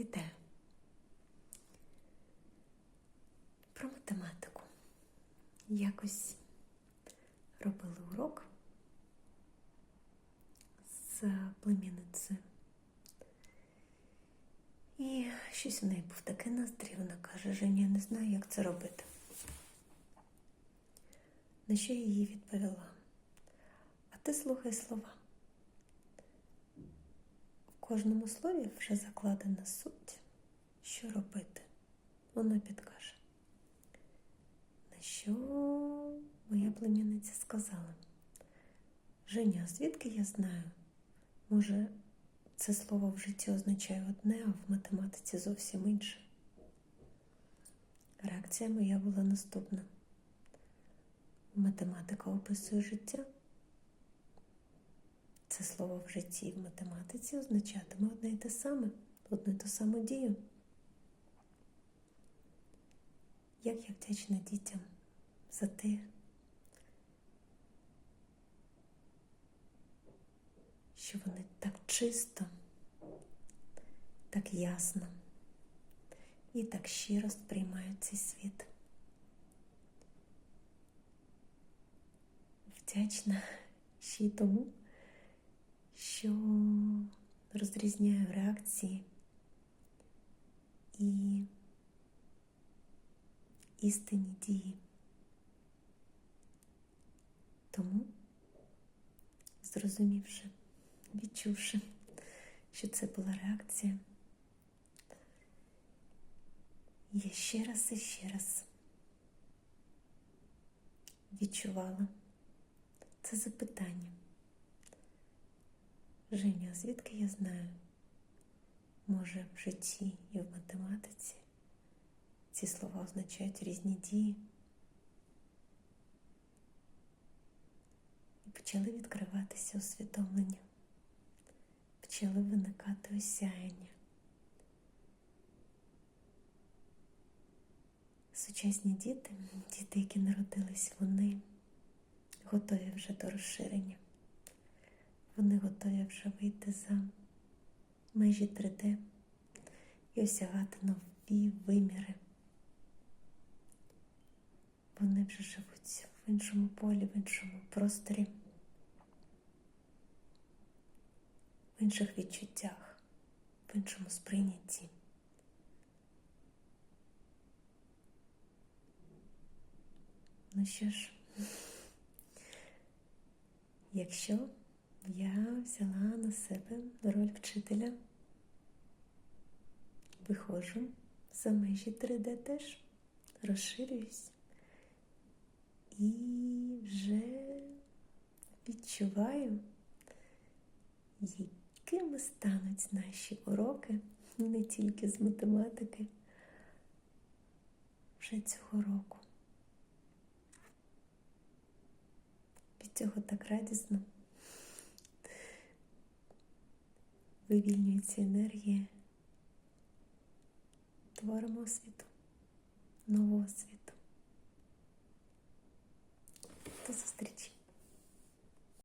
Вітаю. Про математику. Якось робили урок з племінницею. І щось в неї був такий настрій, вона каже, Женя, я не знаю, як це робити. На що я їй відповіла? А ти слухай слова. Кожному слові вже закладена суть, що робити. Воно підкаже. На що моя племінниця сказала? Женя, звідки я знаю? Може, це слово в житті означає одне, а в математиці зовсім інше. Реакція моя була наступна. Математика описує життя. Це слово в житті в математиці означатиме одне і те саме, одну і ту саму дію. Як я вдячна дітям за те, що вони так чисто, так ясно і так щиро сприймають цей світ. Вдячна ще й тому, що розрізняю реакції і істинні дії. Тому, зрозумівши, відчувши, що це була реакція, я ще раз і ще раз відчувала це запитання. Женя, звідки я знаю? Може, в житті і в математиці ці слова означають різні дії. І почали відкриватися усвідомлення, почали виникати осяяння. Сучасні діти, діти, які народились, вони готові вже до розширення. Вони готові вже вийти за межі 3D і осягати нові виміри. Вони вже живуть в іншому полі, в іншому просторі, в інших відчуттях, в іншому сприйнятті. Ну що ж, якщо я взяла на себе роль вчителя, виходжу за межі 3D теж, розширююсь і вже відчуваю, якими стануть наші уроки не тільки з математики вже цього року. Від цього так радісно. Вивільнюється енергія творимо світу, нового світу. До зустрічі!